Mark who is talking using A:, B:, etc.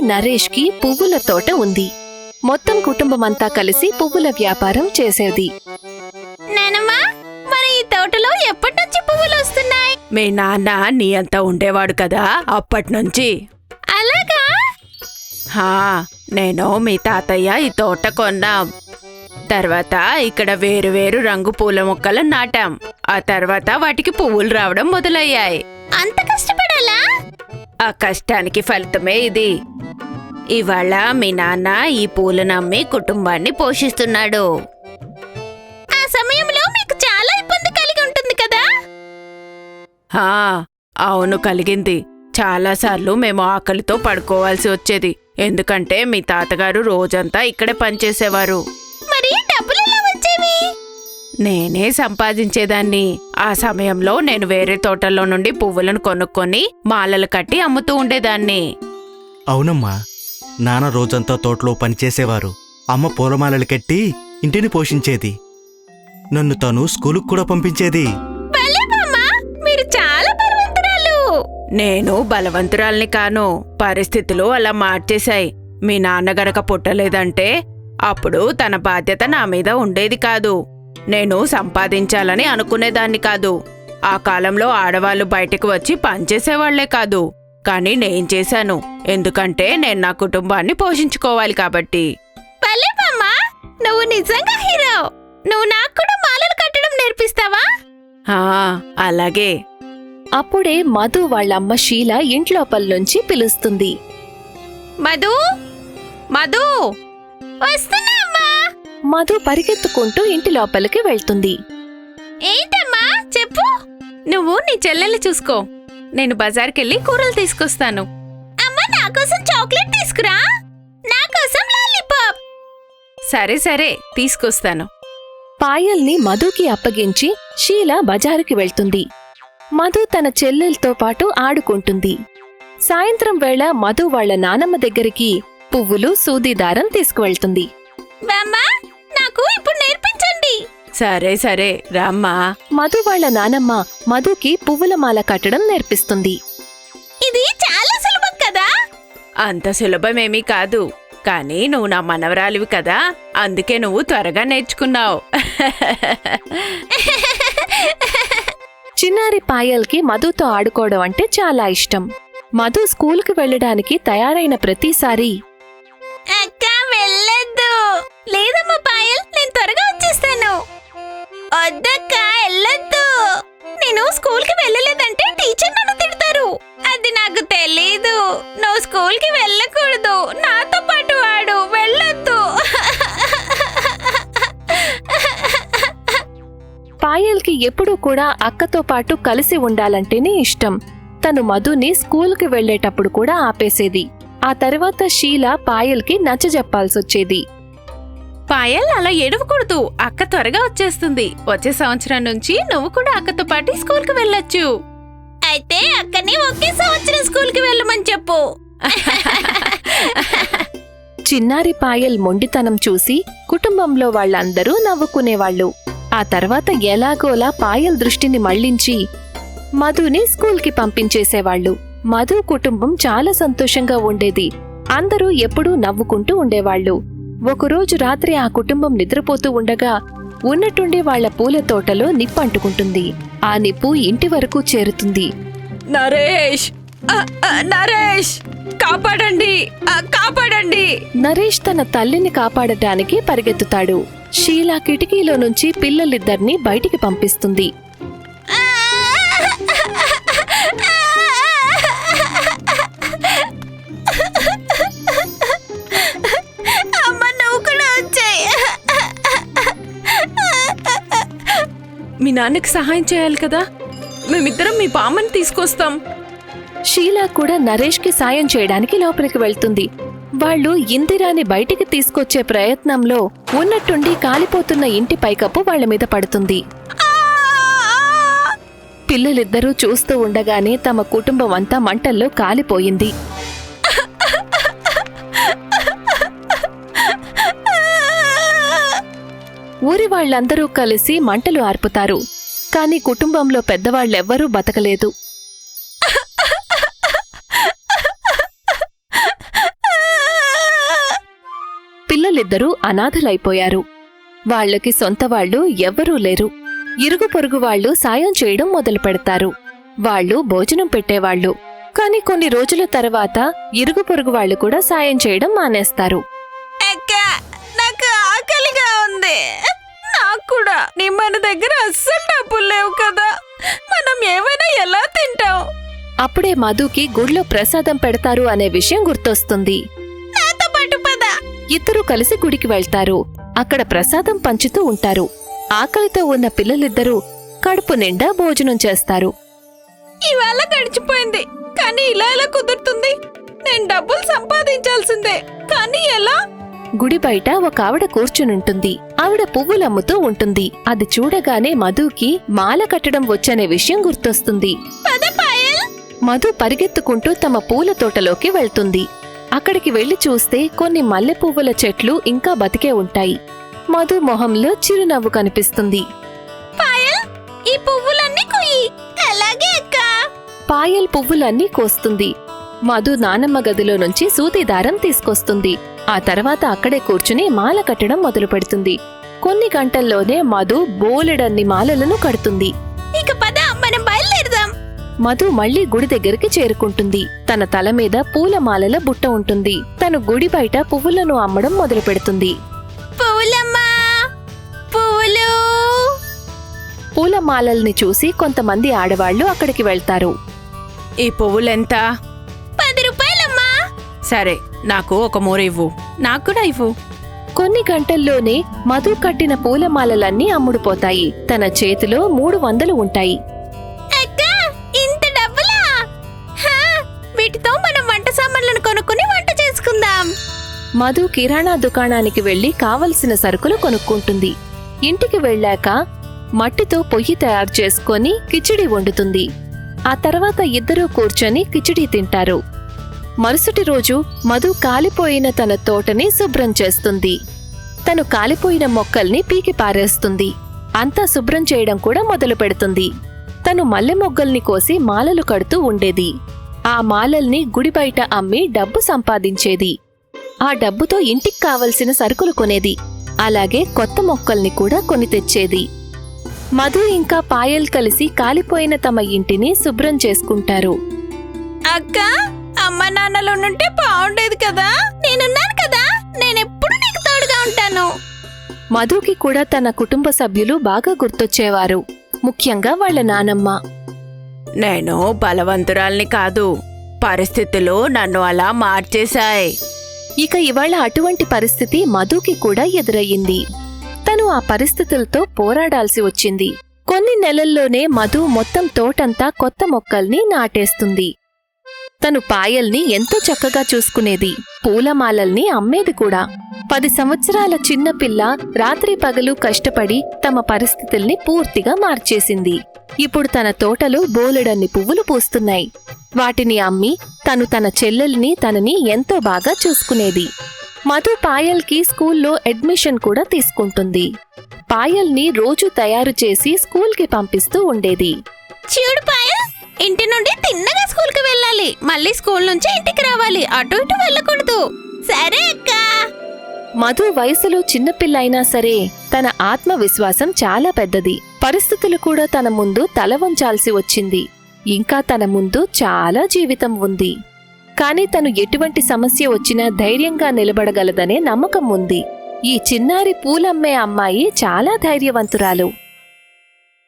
A: నరేష్కి పువ్వుల తోట ఉంది. మొత్తం కుటుంబమంతా కలిసి పువ్వుల వ్యాపారం చేసేది.
B: నానమ్మా మరి ఈ తోటలో ఎప్పటి నుంచి పువ్వులు వస్తున్నాయి?
C: మీ నాన్న నీ అంత ఉండేవాడు కదా అప్పటి నుంచి
B: అలాగా?
C: హా నేను మీ తాతయ్య ఈ తోట కొన్నాం. తర్వాత ఇక్కడ వేరు వేరు రంగు పూల మొక్కలు నాటాం. ఆ తర్వాత వాటికి పువ్వులు రావడం మొదలయ్యాయి.
B: అంత కష్టపడాలా
C: ఆ కష్టానికి ఫలితమే ఇది. ఇవాళ మీ నాన్న ఈ పూలు నమ్మి కుటుంబాన్ని పోషిస్తున్నాడు.
B: ఆ సమయంలో మీకు చాలా ఇబ్బంది కలిగి ఉంటుంది కదా?
C: హా అవును కలిగింది. చాలాసార్లు మేము ఆకలితో పడుకోవాల్సి వచ్చేది. ఎందుకంటే మీ తాతగారు రోజంతా ఇక్కడే పనిచేసేవారు. నేనే సంపాదించేదాన్ని. ఆ సమయంలో నేను వేరే తోటల్లో నుండి పువ్వులను కొనుక్కొని మాలలు కట్టి అమ్ముతూ ఉండేదాన్ని.
D: అవునమ్మా. నాన్న రోజంతా తోటలో పనిచేసేవారు. అమ్మ పూలమాలలు కట్టి ఇంటిని పోషించేది. నన్ను తను స్కూలుకు కూడా పంపించేది.
B: భలే బామ్మ! మీరు చాలా బలవంతురాలు.
C: నేను బలవంతురాల్ని కాను. పరిస్థితులు అలా మార్చేశాయి. మీ నాన్న గనక పుట్టలేదంటే అప్పుడు తన బాధ్యత నా మీద ఉండేది కాదు. నేను సంపాదించాలని అనుకునేదాన్ని కాదు. ఆ కాలంలో ఆడవాళ్ళు బయటకు వచ్చి పనిచేసేవాళ్ళే కాదు. కానీ నేను చేశాను. ఎందుకంటే నేను నా కుటుంబాన్ని పోషించుకోవాలి కాబట్టి.
B: నువ్వు నిజంగా హీరో. నువ్వు నాకు కూడా మాలలు కట్టడం నేర్పిస్తావా?
C: ఆ, అలాగే.
A: అప్పుడే మధు వాళ్ళమ్మ షీల ఇంట్లోపల నుంచి పిలుస్తుంది.
B: మధు? మధు? వస్తున్నా?
A: మధు పరిగెత్తుకుంటూ ఇంటి లోపలికి వెళ్తుంది.
B: ఏంటమ్మా? చెప్పు.
C: నువ్వు నీ చెల్లెల్ని చూసుకో. నేను బజార్కెళ్ళి కూరలు తీసుకొస్తాను.
B: అమ్మా నా కోసం చాక్లెట్ తీసుకురా. నా కోసం లాలీపాప్.
C: సరే సరే తీసుకొస్తాను.
A: పాయల్ని మధుకి అప్పగించి షీల బజారుకి వెళ్తుంది. మధు తన చెల్లెలతో పాటు ఆడుకుంటుంది. సాయంత్రం వేళ మధు వాళ్ళ నానమ్మ దగ్గరికి పువ్వులు సూది దారం తీసుకువెళ్తుంది.
B: నాకు ఇప్పుడు నేర్పించండి.
C: సరే సరే రామ్మా.
A: మధు వాళ్ళ నానమ్మ మధుకి పువ్వుల మాల కట్టడం నేర్పిస్తుంది.
B: ఇది చాలా సులభం కదా?
C: అంత సులభమేమీ కాదు. కానీ నువ్వు నా మనవరాలివి కదా. అందుకే నువ్వు త్వరగా నేర్చుకున్నావు.
A: చిన్నారి పాయల్కి మధుతో ఆడుకోవడం అంటే చాలా ఇష్టం. మధు స్కూలుకి వెళ్ళడానికి తయారైన ప్రతిసారి
B: వద్దక్క వెళ్ళొద్దు నేను స్కూల్కి వెళ్ళలేదంటే టీచర్ నన్ను తిడతారు. అది నాకు తెలీదు. నువ్వు స్కూల్కి వెళ్ళకూడదు. నాతో పాటు వాడు వెళ్ళొద్దు.
A: పాయల్కి ఎప్పుడూ కూడా అక్కతో పాటు కలిసి ఉండాలంటేనే ఇష్టం. తను మధుని స్కూల్కి వెళ్ళేటప్పుడు కూడా ఆపేసేది. ఆ తర్వాత షీల పాయల్కి నచ్చజెప్పాల్సొచ్చేది.
C: పాయల్ అలా ఏడవకూడదు. అక్క త్వరగా వచ్చేస్తుంది. వచ్చే సంవత్సరం నుంచి నువ్వు కూడా అక్కతో పాటు స్కూల్కి వెళ్ళొచ్చు.
B: అయితే అక్కని ఒకే సంవత్సరం స్కూల్కి వెళ్ళమని చెప్పు.
A: చిన్నారి పాయల్ మొండితనం చూసి కుటుంబంలో వాళ్ళందరూ నవ్వుకునేవాళ్ళు. ఆ తర్వాత ఎలాగోలా పాయల్ దృష్టిని మళ్ళించి మధుని స్కూల్కి పంపించేసేవాళ్ళు. మధు కుటుంబం చాలా సంతోషంగా ఉండేది. అందరూ ఎప్పుడూ నవ్వుకుంటూ ఉండేవాళ్ళు. ఒకరోజు రాత్రి ఆ కుటుంబం నిద్రపోతూ ఉండగా ఉన్నట్టుండి వాళ్ళ పూల తోటలో నిప్పంటుకుంటుంది ఆ నిప్పు ఇంటి వరకు చేరుతుంది.
C: నరేష్! నరేష్! కాపాడండి! కాపాడండి!
A: నరేష్ తన తల్లిని కాపాడటానికి పరిగెత్తుతాడు. షీలా కిటికీలో నుంచి పిల్లలిద్దర్నీ బయటికి పంపిస్తుంది.
C: నాన్నకి సహాయం చేయాలి కదా? మేమిద్దరం మీ పామని తీసుకొస్తాం.
A: షీలా కూడా నరేష్కి సాయం చేయడానికి లోపలికి వెళ్తుంది. వాళ్ళు ఇందిరాని బయటికి తీసుకొచ్చే ప్రయత్నంలో ఉన్నట్టుండి కాలిపోతున్న ఇంటి పైకప్పు వాళ్ళ మీద పడుతుంది. పిల్లలిద్దరూ చూస్తూ ఉండగానే తమ కుటుంబం అంతా మంటల్లో కాలిపోయింది. ఊరి వాళ్ళందరూ కలిసి మంటలు ఆర్పుతారు. కాని కుటుంబంలో పెద్దవాళ్ళెవ్వరూ బతకలేదు. పిల్లలిద్దరూ అనాథలైపోయారు. వాళ్ళకి సొంత వాళ్ళు ఎవ్వరూ లేరు. ఇరుగు పొరుగు వాళ్ళు సాయం చేయడం మొదలు పెడతారు. వాళ్ళు భోజనం పెట్టేవాళ్ళు. కాని కొన్ని రోజుల తర్వాత ఇరుగు పొరుగు వాళ్ళు కూడా సాయం చేయడం మానేస్తారు.
B: కూడా నీ మన దగ్గర అస్సలు డబ్బులు లేవు కదా. మనం ఏమైనా ఎలా తింటాం?
A: అప్పుడే మధుకి గుడిలో ప్రసాదం పెడతారు అనే విషయం గుర్తొస్తుంది.
B: నాతో పాటు పద.
A: ఇద్దరూ కలిసి గుడికి వెళ్తారు. అక్కడ ప్రసాదం పంచుతూ ఉంటారు. ఆకలితో ఉన్న పిల్లలిద్దరూ కడుపు నిండా భోజనం చేస్తారు.
B: ఇవాళ గడిచిపోయింది. కానీ ఇలా ఎలా కుదురుతుంది? నేను డబ్బులు సంపాదించాల్సిందే. కానీ ఎలా?
A: గుడి బయట ఒక ఆవిడ కూర్చునుంటుంది. ఆవిడ పువ్వులమ్ముతూ ఉంటుంది. అది చూడగానే మధుకి మాల కట్టడం వచ్చనే విషయం గుర్తొస్తుంది. మధు పరిగెత్తుకుంటూ తమ పూల తోటలోకి వెళ్తుంది. అక్కడికి వెళ్ళి చూస్తే కొన్ని మల్లె పువ్వుల చెట్లు ఇంకా బతికే ఉంటాయి. మధు మొహంలో చిరునవ్వు కనిపిస్తుంది.
B: పాయల్ పువ్వులన్నీ
A: కోస్తుంది. మధు నానమ్మ గదిలో నుంచి సూది దారం తీసుకొస్తుంది. ఆ తర్వాత అక్కడే కూర్చుని మాల కట్టడం మొదలు పెడుతుంది కొన్ని గంటల్లోనే మధు బోలెడన్ని మాలలను కడుతుంది.
B: ఇక పద మనం బయలుదేరదాం.
A: మధు మళ్ళీ గుడి దగ్గరికి చేరుకుంటుంది. తన తల మీద పూలమాలల బుట్ట ఉంటుంది. తను గుడి బయట పువ్వులను అమ్మడం మొదలు పెడుతుంది పూలమాలల్ని చూసి కొంతమంది ఆడవాళ్ళు అక్కడికి వెళ్తారు.
C: ఈ పువ్వులెంత? సరే నాకు ఒక మూర ఇవ్వు. నాకు కూడా ఇవ్వు.
A: కొన్ని గంటల్లోనే మధు కట్టిన పూలమాలలన్నీ అమ్ముడుపోతాయి. తన చేతిలో మూడు వందలు ఉంటాయి.
B: అక్క ఇంత డబ్బులా? హా, వీటితో మనం వంట సామాన్లను కొనుక్కుని వంట చేసుకుందాం.
A: మధు కిరాణా దుకాణానికి వెళ్ళి కావలసిన సరుకులు కొనుక్కుంటుంది. ఇంటికి వెళ్ళాక మట్టితో పొయ్యి తయారు చేసుకొని కిచిడి వండుతుంది. ఆ తర్వాత ఇద్దరూ కూర్చొని కిచిడి తింటారు. మరుసటి రోజు మధు కాలిపోయిన తన తోటని శుభ్రం చేస్తుంది. తను కాలిపోయిన మొక్కల్ని పీకి పారేస్తుంది. అంతా శుభ్రం చేయడం కూడా మొదలు పెడుతుంది. తను మల్లె మొగ్గల్ని కోసి మాలలు కడుతూ ఉండేది. ఆ మాలల్ని గుడి బయట అమ్మి డబ్బు సంపాదించేది. ఆ డబ్బుతో ఇంటికి కావలసిన సరుకులు కొనేది. అలాగే కొత్త మొక్కల్ని కూడా కొని తెచ్చేది. మధు ఇంకా పాయల్ కలిసి కాలిపోయిన తమ ఇంటిని శుభ్రం చేసుకుంటారు.
B: అక్క! అమ్మ నాన్నలు ఉంటే బాగుండేది కదా? నేనున్నాను కదా? నేనెప్పుడు నీకు తోడుగా ఉంటాను?
A: మధుకి కూడా తన కుటుంబ సభ్యులు బాగా గుర్తొచ్చేవారు. ముఖ్యంగా వాళ్ళ నానమ్మ.
C: నేను బలవంతురాల్ని కాదు. పరిస్థితులు నన్ను అలా మార్చేశాయి.
A: ఇక ఇవాళ అటువంటి పరిస్థితి మధుకి కూడా ఎదురయ్యింది. తను ఆ పరిస్థితులతో పోరాడాల్సి వచ్చింది. కొన్ని నెలల్లోనే మధు మొత్తం తోటంతా కొత్త మొక్కల్ని నాటేస్తుంది. తను పాయల్ని ఎంతో చక్కగా చూసుకునేది పూలమాలల్ని అమ్మేది కూడా. పది సంవత్సరాల చిన్న పిల్ల రాత్రి పగలు కష్టపడి తమ పరిస్థితుల్ని పూర్తిగా మార్చేసింది. ఇప్పుడు తన తోటలో బోలెడన్ని పువ్వులు పూస్తున్నాయి. వాటిని అమ్మి తను తన చెల్లెల్ని తనని ఎంతో బాగా చూసుకునేది. మధు పాయల్కి స్కూల్లో అడ్మిషన్ కూడా తీసుకుంటుంది. పాయల్ని రోజు తయారు చేసి స్కూల్కి పంపిస్తూ ఉండేది.
B: చూడు పాయల్ ఇంటి నుండి తిన్నగా స్కూల్కి వెళ్ళాలి. మళ్ళీ స్కూల్ నుంచి ఇంటికి రావాలి. అటు ఇటు వెళ్ళకూడదు. సరే అక్క.
A: మధు వయసులో చిన్నపిల్ల అయినా సరే తన ఆత్మవిశ్వాసం చాలా పెద్దది. పరిస్థితులు కూడా తన ముందు తల వంచాల్సి వచ్చింది. ఇంకా తన ముందు చాలా జీవితం ఉంది. కానీ తను ఎటువంటి సమస్య వచ్చినా ధైర్యంగా నిలబడగలదనే నమ్మకం ఉంది. ఈ చిన్నారి పూలమ్మే అమ్మాయి చాలా ధైర్యవంతురాలు.